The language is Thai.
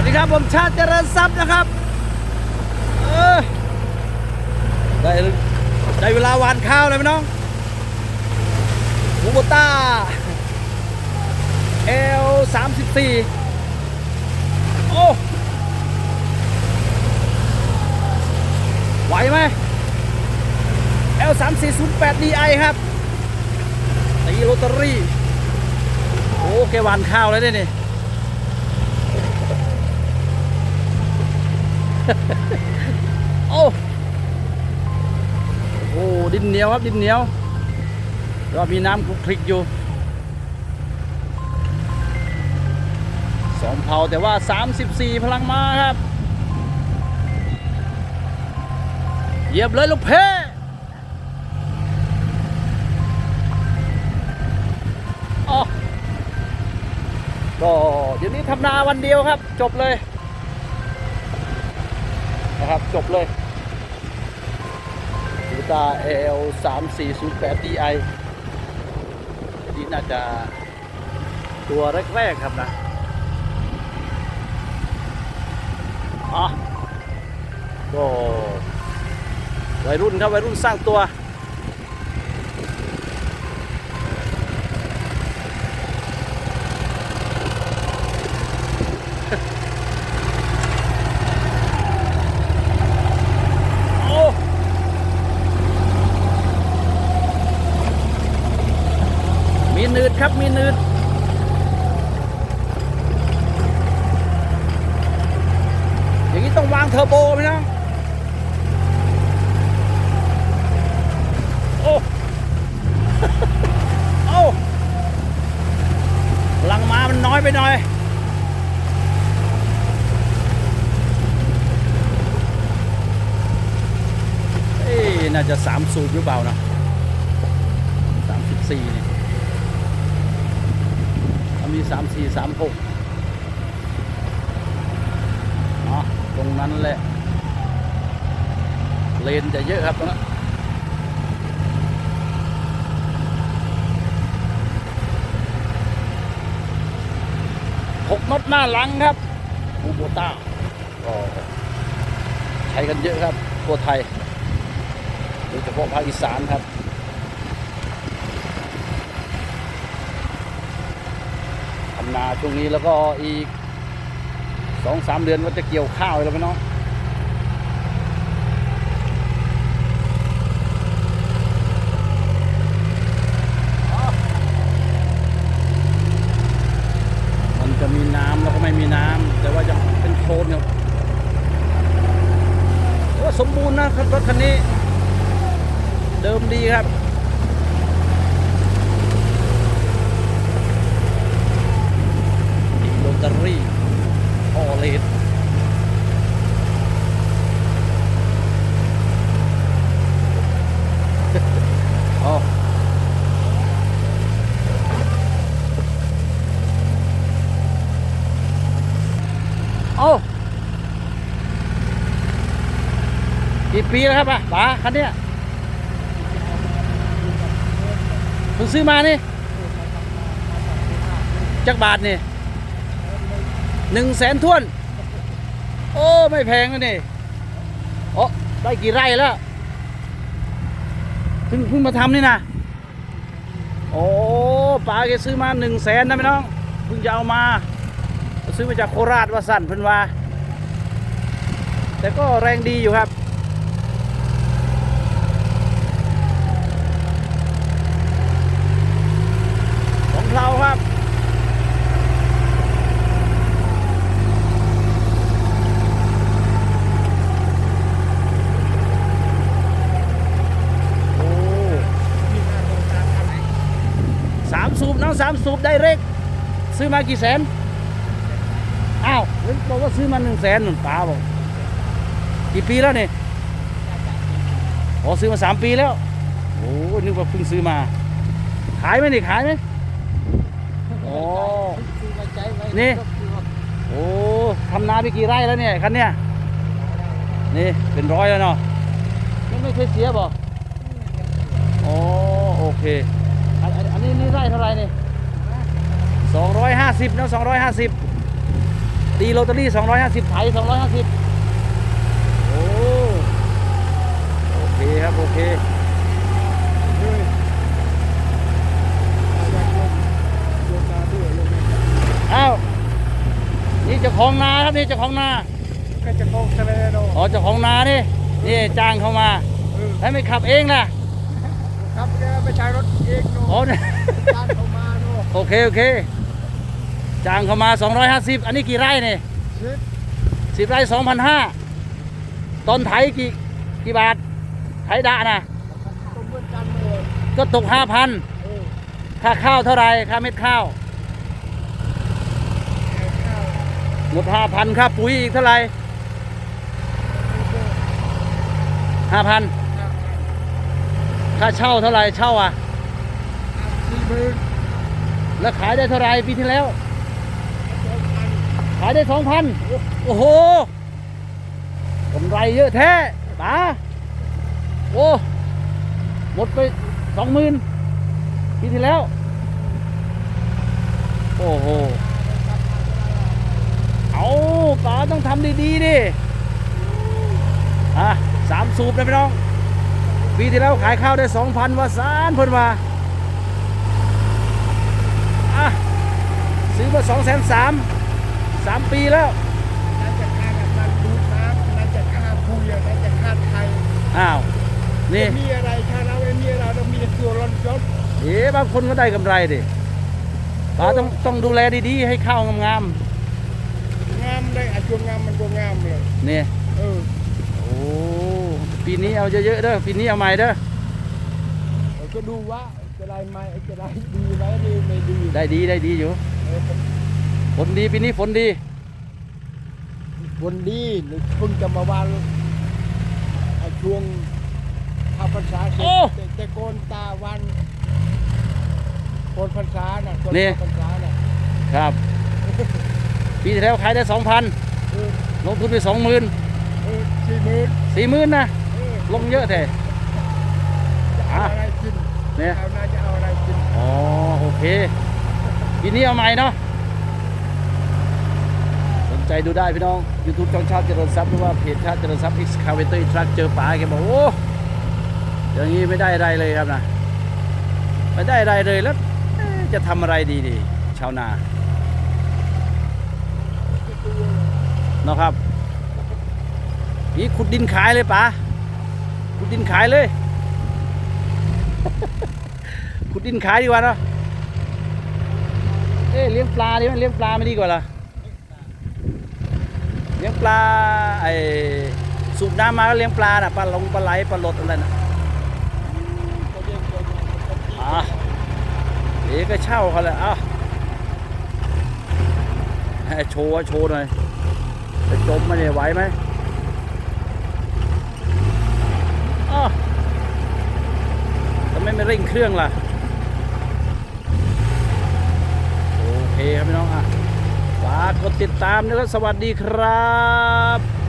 วัสดีครับผมชาติเจริญทรัพย์นะครับเออได้ได้เวลาหวานข้าวเลยพี่น้องมูโบต้าเอลสามสิบสี่โอ้ไหวไหมเอลสามสี่ศูนย์แปดดีไอครับตีโรตารี่ โอ้แกหวานข้าวเลยเนี่ย โอ้โหดินเหนียวครับดินเหนียวก็มีน้ำคลุกคลิกอยู่สองเผาแต่ว่า 34 พลังมาครับ เหยียบเลยลูกเพ่อ๋อก็เดี๋ยวนี้ทำนาวันเดียวครับ จบเลย นะครับจบเลยดูตา L 3 4 0 8 DI นี่น่าจะตัวแรกๆครับนะอ๋อก็วัยรุ่นครับวัยรุ่นสร้างตัว โอ้มี นืดครับมีนืดอย่างนี้ต้องวางเทอร์โบไหมนะโอ้โอ้พลังมามันน้อยไปหน่อยน่าจะสามสูบหรือเปล่านะสามสิบสี่นี่ถ้า มีสามสี่สามหกอ๋อตรงนั้นแหละ เลนจะเยอะครับตรงนั้นหกน็อตหน้าหลังครับบูโบต้าก็ใช้กันเยอะครับทั่วไทยโดยเฉพาะภาคอีสานครับำนาช่วงนี้แล้วก็อีกสองสามเดือนว่าจะเกี่ยวข้าวแล้วไหมเนาะมันจะมีน้ำแล้วก็ไม่มีน้ำแต่ว่าจะเป็นโคลนครับว่าสมบูรณ์นะครับรถคันนี้ เดิมดีครับ โรตารี่ออเลดอ๋อโอ้ กี่ปีแล้วครับอะป๋าคันเนี้ยเพิ่งซื้อมานี่จักบาทนี่หนึ่งแสนท้วน โอ้ไม่แพงนะนี่โอ้ได้กี่ไร่แล้วเพิ่งเพิ่งมาทำนี่นะโอ้ป๋าแกซื้อมาหนึ่งแสนนะพี่น้องเพิ่งจะเอามา ซื้อมาจากโคราชวาสั่นเพิ่นว่าแต่ก็แรงดีอยู่ครับ ของเราครับ โอ้สาม สามสูบได้เร็กซื้อมากี่แสน อ้าวเบอกว่าซื้อมาหนึ่งแสนหนุนป้าบอก กี่ปีแล้วเนี่ยอ๋อซื้อมาสามปีแล้ว โอ้นึกว่าเพิ่งซื้อมา ขายไหมนี่ขายไหมอ๋อนี่โอ้ทำนาไปกี่ไร่แล้วเนี่ยคันเนี้ยนี่เป็นร้อยแล้วเนาะไม่ไม่เคยเสียบ่อ๋อโอเค อันนี้นี่ไร่เท่าไหร่นี่ย ห้าสิบนะสองร้อยห้าสิบตีโรตารี่สองร้อยห้าสิบไถสองร้อยห้าสิบโอ้โอเคครับ โอเคเฮ้ยอยากลงลงนาด้วยลงนาอ้าวนี่เจ้าของนาครับนี่เจ้าของนาก็จะโกงทะเลโดอ๋อเจ้าของนานี่นี่จ้างเขามาเออให้ไม่ขับเองนะครับแกไม่ใช้รถเองโน่อ๋อเนี่ยจ้างเขามาโน่โอเค โอเค จ้างเขามา 250 อันนี้กี่ไร่เนี่ยชิดสิบไร่2,500ต้นไถกี่กี่บาท ไถดะนะต้มเมื่อกันเลยก็ตก 5,000เออค่าข้าวเท่าไหร่ค่าเม็ดข้าวเอาข้าวหมด 5,000 ค่าปุ๋ยอีกเท่าไหร่5,000ข้าวค่าเช่าเท่าไหร่เช่าอะสี่หมื่นแล้วขายได้เท่าไหร่ปีที่แล้วสองพัน ขายได้สองพันโอ้โหกำไรเยอะแท้ป๋าโอ้หมดไปสองหมื่นปีที่แล้ว โอ้โห เอาป๋าต้องทำดีๆดิอะสามสูบนะพี่น้อง ปีที่แล้วขายข้าวได้สองพันว่าซานเพิ่นว่าอะซื้อมาสองแสนสาม สามปีแล้วน่าจะค่ากับมันดูดน้ำน่าจะค่าคุยน่าจะค่าไทยอ้าวนี่มีอะไรค่าเราไม่มีอะไรเรามีแต่ตัวร้อนจดเอ๊ะบางคนก็ได้กำไรดิป๋าต้องต้องดูแลดีๆ ให้ข้าวงามงามเลยไอ้ช่วงงามมันก็งามเลยๆเนี่ยเออโอ้ปีนี้เอาเยอะๆเด้อปีนี้เอาใหม่เด้อเราก็ดูว่าจะได้ไหมจะได้ดีไหมดีไม่ดีได้ดีได้ดีอยู่เออฝ นดีปีนี้ฝนดี วันดีนี่เพิ่งจะมาวานไอ้ช่วงข้าพรรษาเสร็จโอ้แต่แต่โกนตาวันโกนพรรษาน่ะโกนนี่พรรษาน่ะครับ ปีที่แล้วขายได้สองพันเออลงทุนไปสองหมื่นเออสี่หมื่นสี่หมื่นนะเออลงเยอะแท้จะเอาอะไรกินเนี่ยเอาน่าจะเอาอะไรกินอ๋อโอเคปีนี้เอาใหม่เนาะสน ใจดูได้พี่น้อง YouTube ช่องชาติเจริญทรัพย์หรือว่าเพจชาติเจริญทรัพย์ Excavator Truck เจอป๋าแกบอกโอ้อย่างนี้ไม่ได้อะไรเลยครับนะไม่ได้อะไรเลยแล้วจะทำอะไรดีดีชาวนาเนาะครับ นี่ขุดดินขายเลยป๋าขุดดินขายเลย ขุดดินขายดีกว่าเนาะเอ๊ะเลี้ยงปลาดีไหมเลี้ยงปลาไม่ดีกว่าเหรอ เลี้ยงปลาไอ้สูบน้ำมาก็เลี้ยงปลาน่ะปลาลงปลาไหลปลาหลดอะไรน่ะเรีกตัวอย่างเป็นที่อะเอ๊ะก็เช่าเขาเลยอะให้โชว์โชว์หน่อยจะจมมาเนี่ยไหวไหมอ้อทำไมไม่เร่งเครื่องล่ะ โอเคครับพี่น้องอะฝากกดติดตามนะครับ สวัสดีครับ